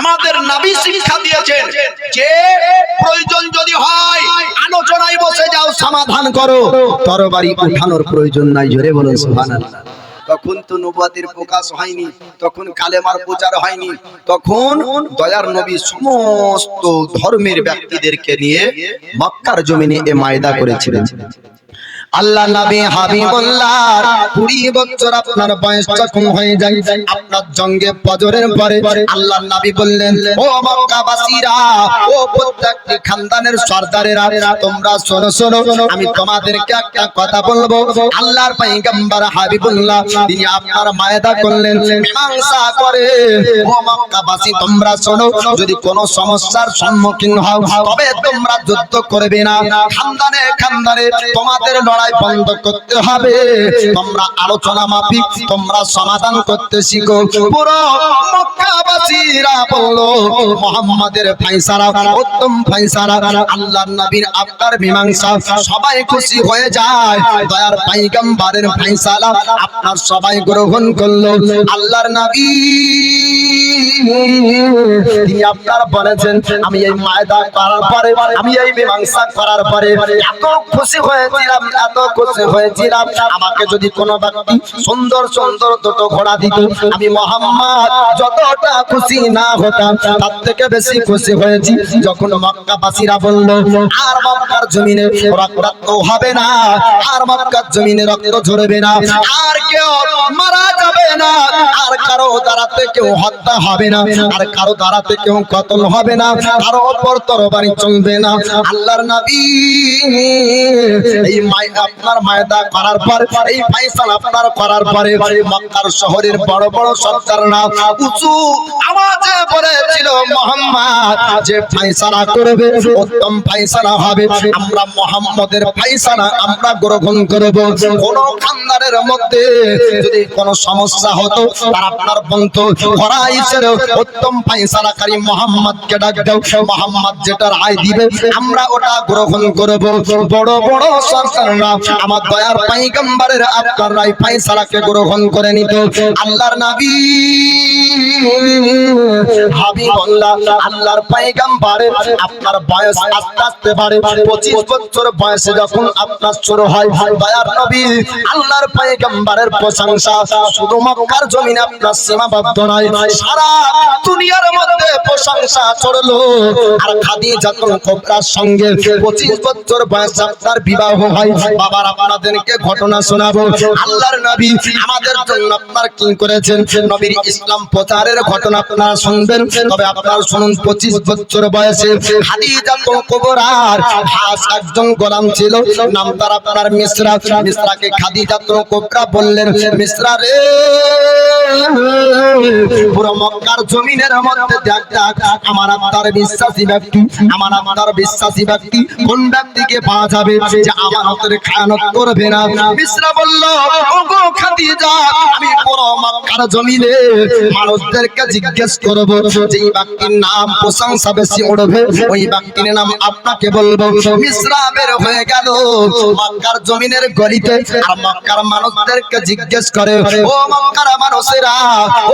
আমাদের নবী শিক্ষা দিয়েছেন যে, প্রয়োজন যদি হয়, আলোচনায় বসে যাও, সমাধান করো। তরবারি উঠানোর প্রয়োজন নাই, জোরে বলুন, সুবহানাল্লাহ। তখন তো নবুয়াতের প্রকাশ হয়নি, তখন কালেমার প্রচার হয়নি, তখন দয়ার নবী সমস্ত ধর্মের ব্যক্তিদেরকে নিয়ে মক্কার জমিনে এ মায়দা করেছিলেন। আল্লাহ নবী হাবিবুল্লাহ, কুড়ি বছর আপনার বয়স যখন হয়ে যায়, আপনার জঙ্গে ফজরের পরে আল্লাহ নবী বললেন, ও মক্কাবাসীরা, ও প্রত্যেকটি খানদানের সর্দারেরা, তোমরা শোনো শোনো, আমি তোমাদেরকে একটা কথা বলব। আল্লাহর পয়গম্বর হাবিবুল্লাহ, তিনি আপনার মায়দা করলেন, মীমাংসা করে, ও মক্কাবাসী, তোমরা শোনো, যদি কোনো সমস্যার সম্মুখীন হও, তবে তোমরা যুদ্ধ করবে না। খানদানে খানদানে তোমাদের লড়াই বন্ধ করতে হবে। তোমরা আলোচনা মাফিক তোমরা সমাধান করতে শিখো। পুরো বলল ফাইসারা উত্তম ফাইসারা নবীর মীমাংসা, সবাই খুশি হয়ে যায়। দয়ার ফাইসালা আপনার সবাই গ্রহণ করল। আল্লাহর নবী তিনি আপনার বলেছেন, আমি এই করার পরে, আমি এই মীমাংসা করার পরে এত খুশি হয়েছিলাম, এত খুশি হয়েছিলাম। আমাকে যদি কোনো ব্যক্তি সুন্দর সুন্দর দুটো ঘোড়া দিত, আমি মোহাম্মদ যতটা খুশি না হতাম, তার থেকে বেশি খুশি হয়েছি যখন মক্কাবাসীরা বলল, আর মক্কার জমিনে রক্ত হবে না, আর মক্কার জমিনে রক্ত ঝরবে না, আর কেউ মারা যাবে না, আর কারও দ্বারাতে কেউ হত্যা হবে না, আর কারও দ্বারাতে কেউ কতল হবে না, কারও ওপর তরবারি চলবে না। আল্লাহর নবী, এই মাই আপনার মায়দা করার পর, এই ফাইসাল আপনার করার পরে, মক্কার শহরের বড় বড় সরকাররা উঁচু What? আওয়াজে বলেছিল মোহাম্মদ। যে ফাইসালা করবে, উত্তম ফাইসালা হবে। আমরা মোহাম্মদের ফাইসালা আমরা গ্রহণ করব। কোন খানদারের মধ্যে যদি কোনো সমস্যা হতো, তার আপনার বন্ধু হরাইছের উত্তম ফাইসালাকারী মোহাম্মদকে ডাক দাও। মোহাম্মদ যেটা রায় দিবে, আমরা ওটা গ্রহণ করব। বড় বড় সরকাররা আমার দয়ার পাইগম্বরের আপনার রায় ফাইসালাকে গ্রহণ করে নিত। আল্লাহর নবী আপনার বয়স আস্তে আস্তে বাড়ে। 25 বছর বয়সে যখন আপনার প্রশংসা। সীমাবদ্ধ সারা দুনিয়ার মধ্যে প্রশংসা ছড়লো। আর সঙ্গে 25 বছর বয়সে আপনার বিবাহ হয়। বাবার আপনাদেরকে ঘটনা শোনাবো। আল্লাহর নবী আমাদের জন্য আপনার কি করেছেন? নবীর ইসলাম প্রচারের ঘটনা আপনারা শুনবেন। তবে আপনারা শুনুন 25 বছর বয়সে গোলাম ছিল। নাম তার আপনার মিশ্রা। মিশ্রাকে খাদিজাতুল কুবরা বললেন, মিশ্রা রে, পুরো মক্কার জমিনের মধ্যে দেখ দেখ, আমার বিশ্বাসী ব্যক্তি, আমার বিশ্বাসী ব্যক্তি কোন ব্যক্তিকে পাওয়া যাবে যে আমানতের খায়ানত করবে না? মিশ্রা বলল, ওগো খাদিজা, আমি পুরো মক্কার জমিনে মানুষদেরকে জিজ্ঞেস করব। যে ব্যক্তির নাম প্রশংসা বেশি উঠবে ওই ব্যক্তির নাম আপনাকে বলব, মিশ্রা হয়ে গেল। মক্কার জমিনের গলিতে আর মক্কার মানুষদেরকে জিজ্ঞেস করে, ও মক্কার মানুষেরা,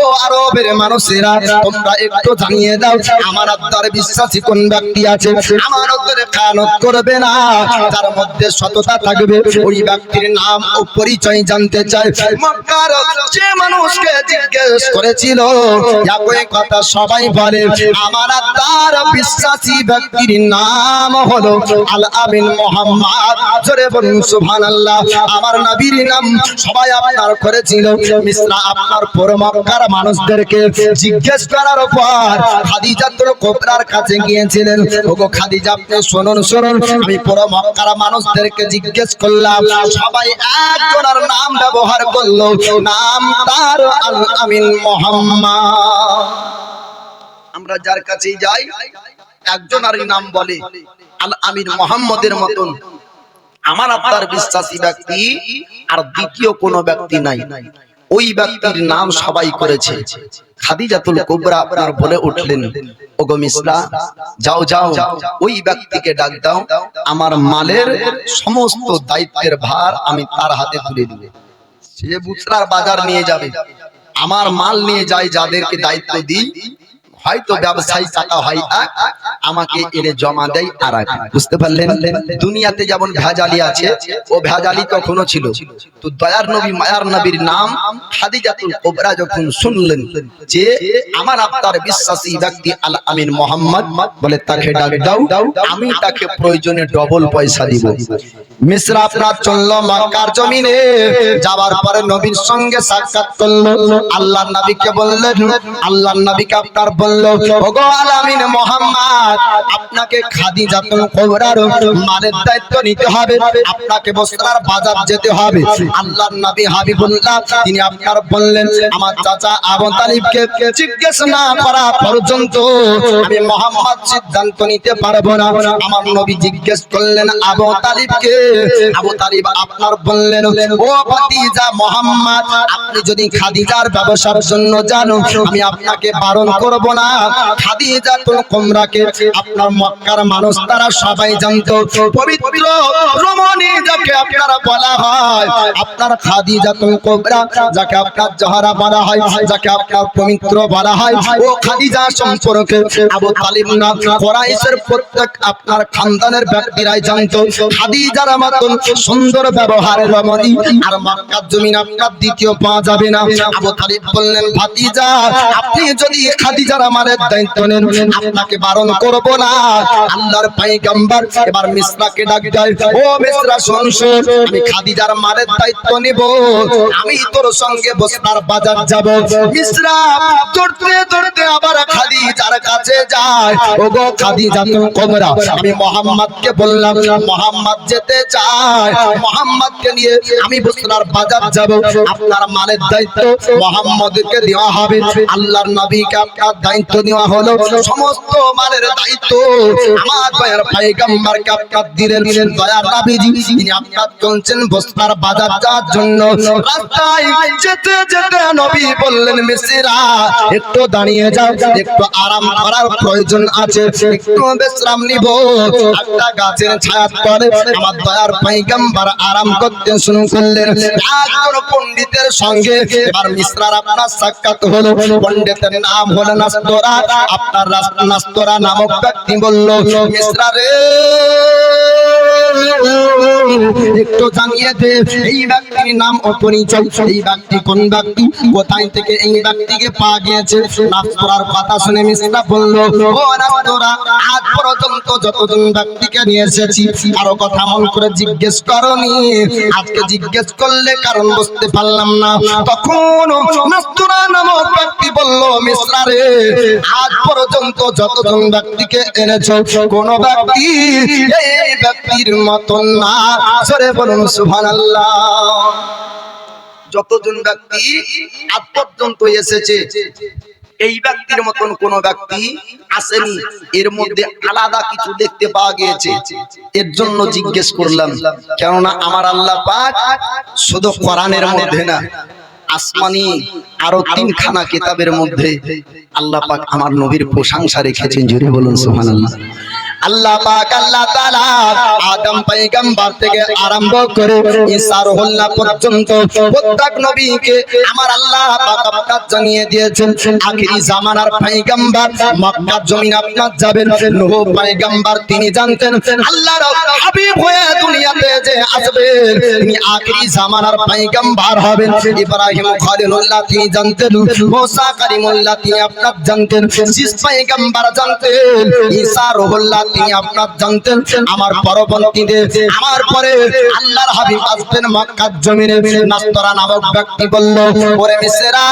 ও আরবের মানুষেরা, তোমরা একটু জানিয়ে দাও, আমার আত্মার বিশ্বাসী কোন ব্যক্তি আছে? আমানতের খায়ানত করবে না তার মধ্যে সততা থাকবে। ওই ব্যক্তির নাম ও পরিচয় জানতে চায়। মক্কার যে মানুষকে জিজ্ঞেস করেছিল একই কথা সবাই বলে, আমার তার বিশ্বাসী ব্যক্তির নাম হলো আল আমিন মোহাম্মদ। জোরে বলুন, সুবহানাল্লাহ। আমার নবীর নাম সবাই আপনার করেছিল। মিশ্রা আপনার পুরো মক্কার মানুষদেরকে জিজ্ঞেস করার পর খাদিজাতুল কুবরার কাছে গিয়েছিলেন। ওগো খাদিজা, আপনি শুনুন শুনুন। আমি পুরো মক্কার মানুষদেরকে জিজ্ঞেস করলাম, সবাই একজনের নাম ব্যবহার করল। নাম তার আল আমিন মোহাম্মদ। আমরা যার কাছেই যাই, একজনারই নাম বলে আল আমিন মোহাম্মদের মতন। আমার আপনার বিশ্বাসী ব্যক্তি আর দ্বিতীয় কোনো ব্যক্তি নাই। ওই ব্যক্তির নাম সবাই করেছে। খাদিজাতুল কুবরা আপনার বলে উঠলেন, ওগো মিসরা যাও যাও, ওই ব্যক্তিকে ডাক দাও। আমার মালের সমস্ত দায়িত্বের ভার আমি তার হাতে তুলে দিব। সে বুসরার বাজার নিয়ে যাবে। আমার মাল নিয়ে যাই, যাদেরকে দায়িত্ব দিই হয়তো ব্যবসায়ী টাকা হয় এক আমাকে এনে জমা দেয় আর এক। বুঝতে পারলেন? দুনিয়াতে যেমন ভেজালি আছে ও ভেজালি তখনও ছিল। তো দয়ার নবী মায়ার নবীর নাম খাদিজাতুল কুবরা যখন শুনলেন যে আমার আপনার বিশ্বাসী ব্যক্তি আল আমিন মোহাম্মদ বলে তাকে ডাক দাও আমি তাকে প্রয়োজনে ডবল পয়সা দিব। মিশ্রা আপনার চলল মক্কার জমিনে যাওয়ার পরে নবীর সঙ্গে সাক্ষাৎ করল। আল্লাহর নবীকে বললেন আল্লাহর নবীকে আপনার বলল, ওগো মোহাম্মদ, আপনাকে মালের দায়িত্ব নিতে হবে। আপনাকে বাজার যেতে হবে। আল্লাহর নবী হাবিবুল্লাহ, তিনি আপনার বললেন, আমার চাচা আবু তালিবকে জিজ্ঞেস না করা পর্যন্ত আমি মোহাম্মদ সিদ্ধান্ত নিতে পারব না। আমার নবী জিজ্ঞেস করলেন, আবু তালিবকে? আবু তালিব আপনার বললেন, ও ভাতিজা মোহাম্মদ, আপনি যদি খাদিজার ব্যবসার জন্য জানো আমি আপনাকে বারণ করব না। খাদিজা আপনার মক্কার মানুষ, তারা সবাই জানতো, পবিত্র রমণী যাকে আপনারা বলা হয়। আপনার খাদিজা যাকে আপনার বলা হয়, যাকে আপনার পবিত্র বলা হয়। ও খাদিজা সম্পর্কে আবু কোরাইশের প্রত্যেক আপনার খানদানের ব্যক্তিরাই জানতো। খাদিজার মতন সুন্দর ব্যবহারের রমণী, আর মক্কার জমিন আপনার দ্বিতীয় পাওয়া যাবে না। আবু তালিব বললেন, ভাতিজা, আপনি যদি খাদিজার আমাদের দায়িত্ব নেন। আপনাকে বারণ করব না। আল্লাহর এবার ডাক ও আমি খাদিজার মালের দায়িত্ব নেব। আমি তোর সঙ্গে বাজার যাব। আবার খাদিজার কাছে যায়। খাদিজা, তুমি আমি বললাম, মোহাম্মদ যেতে চায়। মোহাম্মদকে নিয়ে আমি বসনার বাজার যাব। আপনার মালের দায়িত্ব মোহাম্মদকে দেওয়া হবে। আল্লাহর নবীকে আপনার দায়িত্ব দেওয়া হলো। সমস্ত মালের দায়িত্ব আমার দয়ার পয়গম্বরকে আপনার দিলেন। দয়ার নবীজি, তিনি আপনার চলছেন বসনার বাজার যাওয়ার জন্য। রাস্তায় যেতে যেতে নবী বললেন একটু দাঁড়িয়ে যাও, একটু আরাম করার প্রয়োজন আছে। একটু বিশ্রাম নিব। একটা গাছের পরে আমার দয়ার পয়গম্বর আরাম করতে শুরু করলেন। পণ্ডিতের সঙ্গে এবার মিশ্রার আপনার সাক্ষাৎ হলো। পণ্ডিতের নাম হলো নাস্তরা আপনার নাস্তরা নামক ব্যক্তি বলল মিশ্রা রে। একটু জানিয়ে দে, এই ব্যক্তির নাম ও পরিচয় এই ব্যক্তি কোন ব্যক্তি? কোথায় থেকে এই ব্যক্তিকে পাওয়া গিয়েছে? নাস্তরার কথা শুনে বলল, ও নাস্তরা আজ পর্যন্ত যতজন ব্যক্তিকে নিয়ে এসেছি, কারও কথা মন করে জিজ্ঞেস করনি। আজকে জিজ্ঞেস করলে কারণ বুঝতে পারলাম না। তখন নাস্তুরা নামক ব্যক্তি বলল মিশ্রা রে, আজ পর্যন্ত যতজন ব্যক্তিকে এনেছ, কোন ব্যক্তি এই ব্যক্তির মতন না বলুন যতজন ব্যক্তি আজ পর্যন্ত এসেছে, এই ব্যক্তির মতন কোন ব্যক্তি আসেনি। এর মধ্যে আলাদা কিছু দেখতে পাওয়া গিয়েছে। এর জন্য জিজ্ঞেস করলাম, কেননা আমার আল্লাহ পাক শুধু কোরআনের মধ্যে না, আসমানি আরও তিনখানা কিতাবের মধ্যে আল্লাহ পাক আমার নবীর প্রশংসা রেখেছেন। জুড়ে বলুন সুবহানাল্লাহ। আল্লাহ পাক, আল্লাহ তাআলা আদম পয়গম্বর থেকে আরম্ভ করে ঈসা রুহুল্লাহ পর্যন্ত প্রত্যেক নবীকে আমার আল্লাহ পাক আপনার জানিয়ে দিয়েছেন। আখিরি জামানার পয়গম্বর মক্কা জমিন আপনার যাবেন। নূহ পয়গম্বর তিনি জানতেন, আল্লাহর হাবিব হয়ে দুনিয়াতে যে আসবেন তিনি আখিরি জামানার পয়গম্বর হবেন। ইব্রাহিম খলিলুল্লাহ তিনি জানতেন, মুসা কারিমুল্লাহ তিনি আপনার জানতেন। জিস পয়গম্বর জানতেন ঈসা রুহুল্লাহ তিনি আপনার জানতেন আমার পরবর্তীতে, আমার পরে আল্লাহর হাবিব আসবেন মক্কার জমিনে। নাস্তরা নামক ব্যক্তি বলল, ওরে মিসেরা,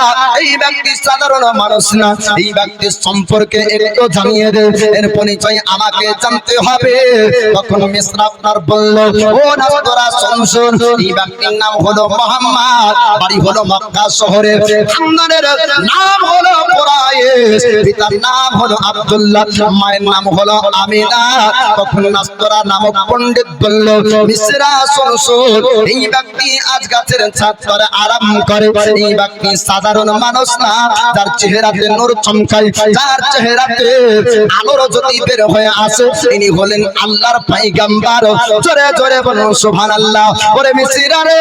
এই ব্যক্তি সাধারণ মানুষ না। এই ব্যক্তির সম্পর্কে একটু জানিয়ে দে, এর পরিচয় আমাকে জানতে হবে। তখন মিসরা আপনার বলল, ও নাস্তরা শুনশুন এই ব্যক্তির নাম হলো মোহাম্মদ, বাড়ি হলো মক্কা শহরে। খানদানের নাম হলো কুরাইশ, পিতার নাম হলো আব্দুল্লাহ, মায়ের নাম হলো আমিনা। মিসরা শোন শোন, এই ব্যক্তি আজ গাছের করে। সাধারণ মানুষ না, যার চেহারাতে নূর চমকায়, যার চেহারাতে আলোর জ্যোতি বের হয়ে আসে। তিনি হলেন আল্লাহর পয়গম্বর জোরে জোরে বলুন, সুবহানাল্লাহ। ওরে মিসরা রে!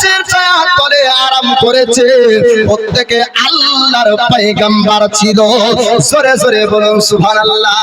গাছের ছায়া তলে আরাম করেছে। প্রত্যেকে আল্লাহর পয়গম্বর ছিল। সরে সরে বলুন সুবহানাল্লাহ।